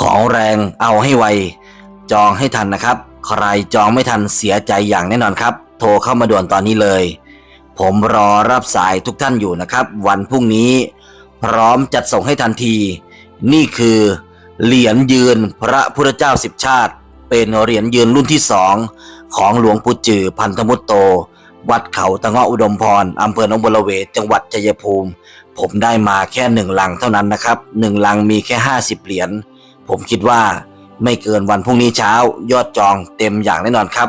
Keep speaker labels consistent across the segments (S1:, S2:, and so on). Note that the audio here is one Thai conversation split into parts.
S1: ของแรงเอาให้ไว จองให้ทันนะครับ ใครจองไม่ทันเสียใจอย่างแน่นอนครับ โทรเข้ามาด่วนตอนนี้เลย ผมรอรับสายทุกท่านอยู่นะครับ วันพรุ่งนี้ พร้อมจัดส่งให้ทันที นี่คือ เหรียญยืนพระพุทธเจ้าสิบชาติ เป็นเหรียญยืนรุ่นที่สองของหลวงปู่จือพันธมุตโต วัดเขาตะเงาะอุดมพรอำเภอหนองบัวระเวจังหวัดชัยภูมิ ผมได้มาแค่หนึ่งลังเท่านั้นนะครับหนึ่งลังมีแค่ห้าสิบเหรียญ ผมคิดว่าไม่เกินวันพรุ่งนี้เช้ายอดจองเต็มอย่างแน่นอนครับ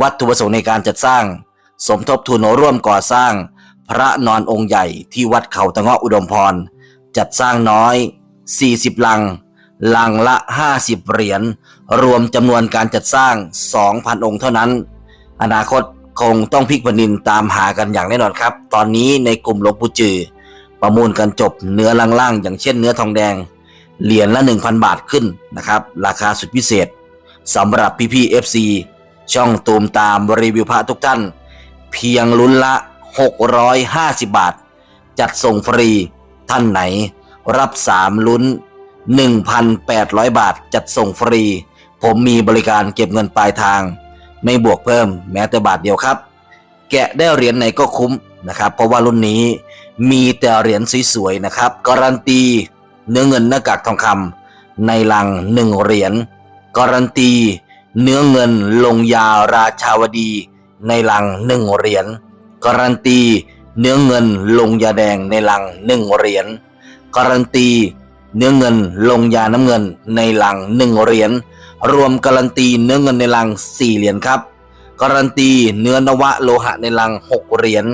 S1: วัตถุประสงค์ในการจัดสร้าง สมทบทุนร่วมก่อสร้าง พระนอนองค์ใหญ่ที่วัดเขาตะเงาะอุดมพร จัดสร้างน้อย 40 ลัง ลังละ 50 เหรียญ รวมจำนวนการจัดสร้าง 2,000 องค์เท่านั้น อนาคตคงต้องพลิกแผ่นดินตามหากันอย่างแน่นอนครับ ตอนนี้ในกลุ่มหลวงปู่จือประมูลกันจบเนื้อล่างๆอย่างเช่นเนื้อทองแดง เหรียญละ 1,000 บาทขึ้นนะครับ ราคาสุดพิเศษสำหรับพี่ๆ FC ช่องตูมตามรีวิวพระทุกท่าน เพียงลุ้นละ 650 บาท จัดส่งฟรีท่านไหน รับ 3 ลุ้น 1,800 บาท จัดส่งฟรี ผมมีบริการเก็บเงินปลายทาง ไม่บวกเพิ่มแม้แต่บาทเดียวครับ แกะได้เหรียญไหนก็คุ้มนะครับ เพราะว่ารุ่นนี้มีแต่เหรียญสวยๆนะครับ การันตี เนื้อเงินหน้ากากทองคำในลังหนึ่งเหรียญการันตี เนื้อเงินลงยาราชาวดี ในลังหนึ่งเหรียญการันตี เนื้อเงินลงยาแดงในลังหนึ่งเหรียญการันตี เนื้อเงินลงยาน้ำเงินในลังหนึ่งเหรียญรวมการันตี เนื้อเงินในลังสี่เหรียญครับการันตี เนื้อนวะโลหะในลังหกเหรียญ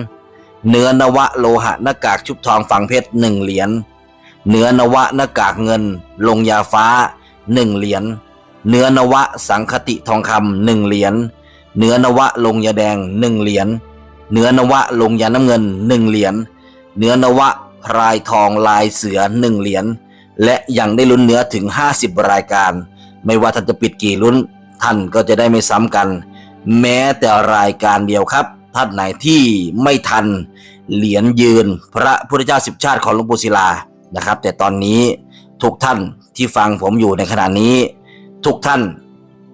S1: เนื้อนวะโลหะหน้ากากชุบทองฝังเพชรหนึ่งเหรียญ เนื้อนวะหน้ากากเงิน ลงยาฟ้าหนึ่งเหรียญเนื้อนวะสังคติทองคำหนึ่งเหรียญเนื้อนวะลงยาแดงหนึ่งเหรียญเนื้อนวะลงยาน้ำเงินหนึ่งเหรียญเนื้อนวะพรายทองลายเสือหนึ่งเหรียญและยังได้ลุ้นเนื้อถึง 50 รายการ ไม่ว่าท่านจะปิดกี่ลุ้น ท่านก็จะได้ไม่ซ้ำกัน แม้แต่รายการเดียวครับท่านไหนที่ไม่ทัน เหรียญยืน พระพุทธเจ้าสิบชาติของหลวงปู่ศิลา นะครับ แต่ตอนนี้ทุกท่านที่ฟังผมอยู่ในขณะนี้ ทุกท่าน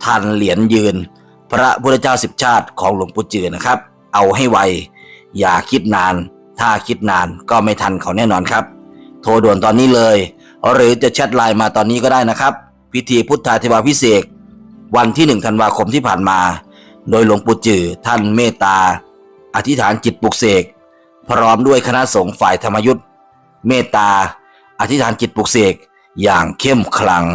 S1: ทันเหรียญยืน พระพุทธเจ้าสิบชาติของหลวงปู่จือนะครับ เอาให้ไว อย่าคิดนาน ถ้าคิดนานก็ไม่ทันเขาแน่นอนครับ โทรด่วนตอนนี้เลย หรือจะแชทไลน์มาตอนนี้ก็ได้นะครับ พิธีพุทธาธิวาพิเศษวันที่หนึ่งธันวาคมที่ผ่านมา โดยหลวงปู่จือท่านเมตตา อธิษฐานจิตปลุกเสกพร้อมด้วยคณะสงฆ์ฝ่ายธรรมยุทธ์เมตตา อธิษฐานจิตปลุกเสกอย่างเข้มขลัง